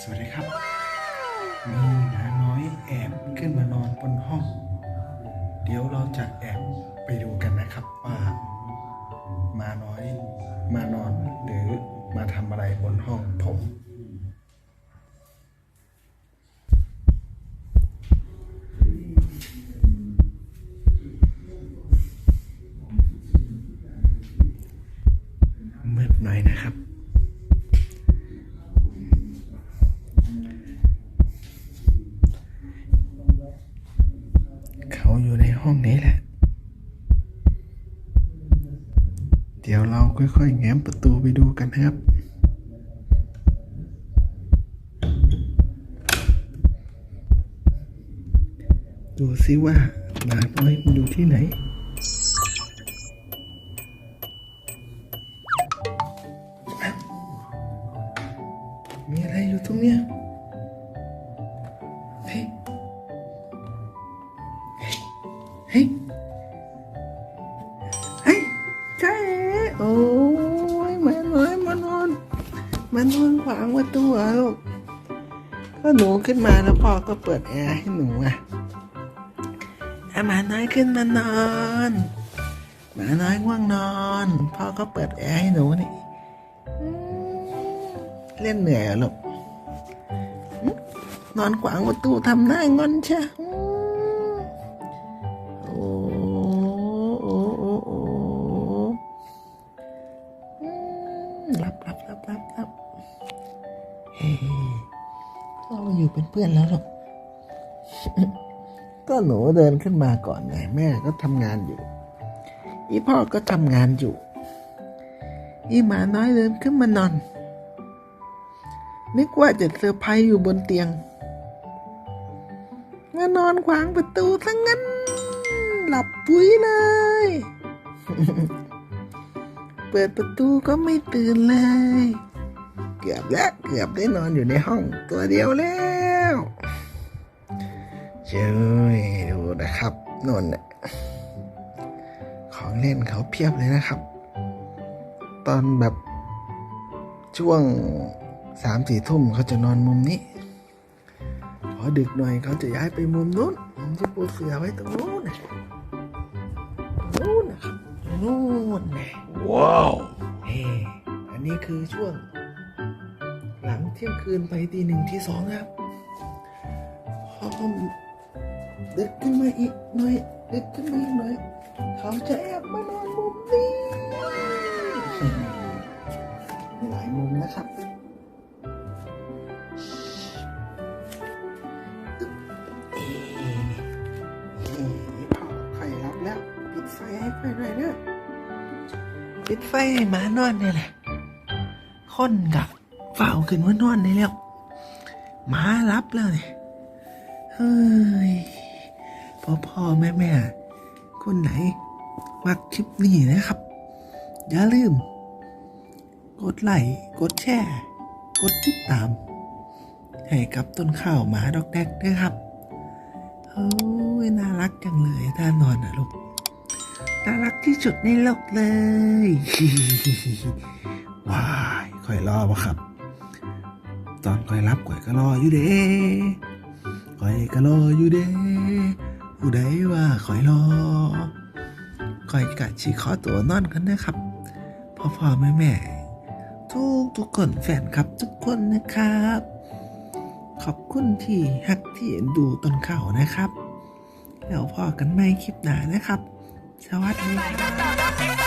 สวัสดีครับมีหมาน้อยแอบขึ้นมานอนบนห้อง เดี๋ยวเราจะแอบไปดูกันนะครับว่ามาน้อยมานอนหรือมาทำอะไรบนห้องผม มืดหน่อยนะครับ เขาอยู่ในห้องนี้แหละ เดี๋ยวเราค่อยๆแง้มประตูไปดูกันครับ ดูซิว่าหมาน้อยมันอยู่ที่ไหนมีอะไรอยู่ตรงเนี้ยเฮ้ มานอนขวางประตูเหรอลูก ก็หนูขึ้นมาแล้วพ่อก็เปิดแอร์ให้หนูอะอะหมาน้อยขึ้นมานอนหมาน้อยง่วงนอน พ่อก็เปิดแอร์ให้หนูนี่เล่นเหนื่อยลูกนอนขวางประตูทำหน้างอนใช่ เฮ้เรามาอยู่เป็นเพื่อนแล้วหรอกก็หนูเดินขึ้นมาก่อนไงแม่ก็ทำงานอยู่ อีพ่อก็ทำงานอยู่ อีหมาน้อยเดินขึ้นมานอน นึกว่าจะเซอร์ไพรส์อยู่บนเตียงมานอนขวางประตูซะงั้น หลับปุ๋ยเลย เปิดประตูก็ไม่ตื่นเลย กือบแล้วเกือบได้นอนอยู่ในห้องตัวเดียวแล้วเจ้ยดูนะครับนนน่ะของเล่นเขาเพียบเลยนะครับ ตอนแบบช่วงสามสี่ทุ่มเขาจะนอนมุมนี้ พอดึกหน่อยเขาจะย้ายไปมุมนู้นมุมที่ปูเสือไว้ตรงนู้นนะตรงนู้นนะครับตรงนู้นนะว้าวเฮ้อันนี้คือช่วง หลังเที่ยงคืนไปตีหนึ่งที่สองครับพอผมดึกขึ้นมาอีกหน่อยดึกขึ้นมาอีกหน่อย เขาจะแอบมานอนมุมนี้มีหลายมุมนะครับเอ๊ะเอ๊ะพ่อค่อยรับแล้วปิดไฟให้ค่อยหน่อยเด้อปิดไฟให้หมานอนนี่แหละคนกับ ฝ้าขึ้นว่านอนได้แล้วหมารับแล้วเนี่ยเฮ้ยพ่อพ่อแม่แม่คนไหนมักคลิปนี้นะครับ อย่าลืม กดไลค์กดแชร์กดติดตาม ให้กับต้นข้าวหมาดอกแดกด้วยครับโอ้ยน่ารักจังเลยท่านอนอะลูกน่ารักที่สุดในโลกเลยว้ายคอยรอวะครับ ตอนคอยรับคอยก็รออยู่เด้คอยก็รออยู่เด้ผู้ใดว่าคอยรอคอยกัดชีขอตัวนอนกันนะครับพ่อพ่อแม่แม่ทุกทุกคนแฟนครับทุกคนนะครับ ขอบคุณที่ฮักที่ดูต้นข้าวนะครับ แล้วพอกันไม่คลิปหน้านะครับ สวัสดีครับ